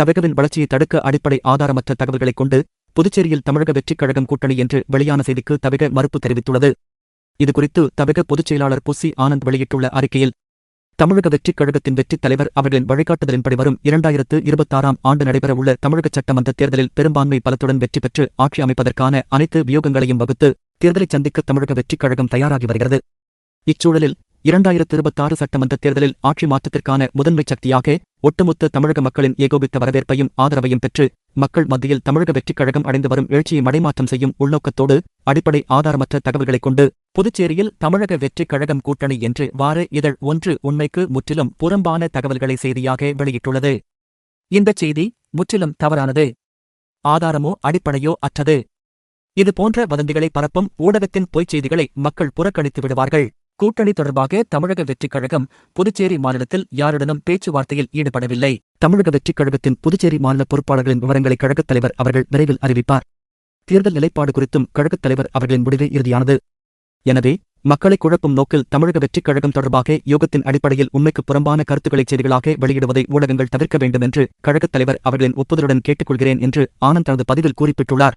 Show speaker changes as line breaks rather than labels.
தவகவின் வளர்ச்சியை தடுக்க அடிப்படை ஆதாரமற்ற தகவல்களைக் கொண்டு புதுச்சேரியில் தமிழக வெற்றிக் கழகம் கூட்டணி என்று வெளியான செய்திக்கு தவிக மறுப்பு தெரிவித்துள்ளது. இதுகுறித்து தவிக பொதுச் செயலாளர் புசி ஆனந்த் வெளியிட்டுள்ள அறிக்கையில் தமிழக வெற்றிக் கழகத்தின் வெற்றித் தலைவர் அவர்களின் வழிகாட்டுதலின்படி வரும் இரண்டாயிரத்து இருபத்தாறாம் ஆண்டு நடைபெறவுள்ள தமிழக சட்டமன்ற தேர்தலில் பெரும்பான்மை பலத்துடன் வெற்றி பெற்று ஆட்சி அமைப்பதற்கான அனைத்து வியோகங்களையும் வகுத்து தேர்தலை சந்திக்க தமிழக வெற்றிக் கழகம் தயாராகி வருகிறது. இச்சூழலில் இரண்டாயிரத்து இருபத்தாறு சட்டமன்ற தேர்தலில் ஆட்சி மாற்றத்திற்கான முதன்மை சக்தியாக ஒட்டுமொத்த தமிழக மக்களின் ஏகோபித்த வரவேற்பையும் ஆதரவையும் பெற்று மக்கள் மத்தியில் தமிழக வெற்றிக் கழகம் அடைந்து வரும் எழுச்சியை மடைமாற்றம் செய்யும் உள்நோக்கத்தோடு அடிப்படை ஆதாரமற்ற தகவல்களைக் கொண்டு புதுச்சேரியில் தமிழக வெற்றிக் கழகம் கூட்டணி என்று வார இதழ் ஒன்று உண்மைக்கு முற்றிலும் புறம்பான தகவல்களை செய்தியாக வெளியிட்டுள்ளது. இந்தச் செய்தி முற்றிலும் தவறானது. ஆதாரமோ அடிப்படையோ அற்றது. இது போன்ற வதந்திகளை பரப்பும் ஊடகத்தின் பொய்ச் செய்திகளை மக்கள் புறக்கணித்து விடுவார்கள். கூட்டணி தொடர்பாக தமிழக வெற்றிக் கழகம் புதுச்சேரி மாநிலத்தில் யாருடனும் பேச்சுவார்த்தையில் ஈடுபடவில்லை. தமிழக வெற்றிக் கழகத்தின் புதுச்சேரி மாநில பொறுப்பாளர்களின் விவரங்களை கழகத் தலைவர் அவர்கள் விரைவில் அறிவிப்பார். தேர்தல் நிலைப்பாடு குறித்தும் கழகத் தலைவர் அவர்களின் முடிவே இறுதியானது. எனவே மக்களை குழப்பும் நோக்கில் தமிழக வெற்றிக் கழகம் தொடர்பாக யோகத்தின் அடிப்படையில் உண்மைக்கு புறம்பான கருத்துக்களை செய்திகளாக வெளியிடுவதை ஊடகங்கள் தவிர்க்க வேண்டும் என்று கழகத் தலைவர் அவர்களின் ஒப்புதலுடன் கேட்டுக்கொள்கிறேன் என்று ஆனந்த் தனது பதிவில் குறிப்பிட்டுள்ளார்.